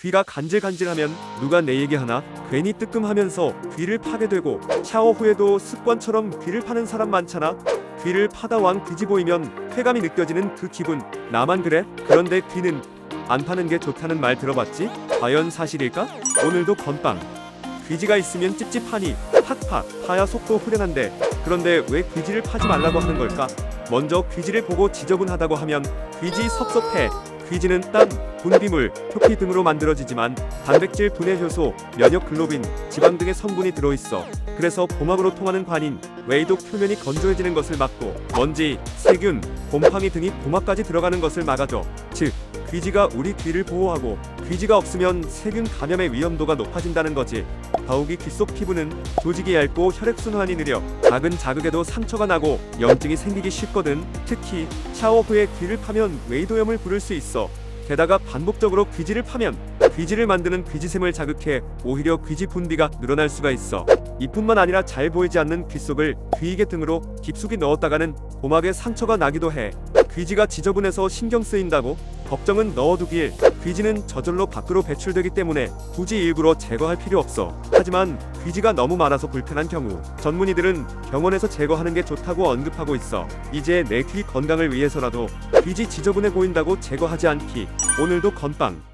귀가 간질간질하면 누가 내 얘기하나 괜히 뜨끔하면서 귀를 파게 되고 샤워 후에도 습관처럼 귀를 파는 사람 많잖아. 귀를 파다 왕 보이면 쾌감이 느껴지는 그 기분 나만 그래? 그런데 귀는 안 파는 게 좋다는 말 들어봤지? 과연 사실일까? 오늘도 건빵 귀지가 있으면 찝찝하니 팍팍 파야 속도 후련한데 그런데 왜 귀지를 파지 말라고 하는 걸까? 먼저 귀지를 보고 지저분하다고 하면 귀지 섭섭해 귀지는 땀, 분비물, 표피 등으로 만들어지지만 단백질 분해 효소, 면역 글로빈, 지방 등의 성분이 들어있어. 그래서 고막으로 통하는 관인, 외이독 표면이 건조해지는 것을 막고 먼지, 세균, 곰팡이 등이 고막까지 들어가는 것을 막아줘. 즉, 귀지가 우리 귀를 보호하고 귀지가 없으면 세균 감염의 위험도가 높아진다는 거지. 더욱이 귀 속 피부는 조직이 얇고 혈액순환이 느려 작은 자극에도 상처가 나고 염증이 생기기 쉽거든. 특히 샤워 후에 귀를 파면 외이도염을 부를 수 있어. 게다가 반복적으로 귀지를 파면 귀지를 만드는 귀지샘을 자극해 오히려 귀지 분비가 늘어날 수가 있어. 이뿐만 아니라 잘 보이지 않는 귀 속을 귀이개 등으로 깊숙이 넣었다가는 고막에 상처가 나기도 해. 귀지가 지저분해서 신경 쓰인다고? 걱정은 넣어두길. 귀지는 저절로 밖으로 배출되기 때문에 굳이 일부러 제거할 필요 없어. 하지만 귀지가 너무 많아서 불편한 경우 전문의들은 병원에서 제거하는 게 좋다고 언급하고 있어. 이제 내 귀 건강을 위해서라도 귀지 지저분해 보인다고 제거하지 않기. 오늘도 건빵.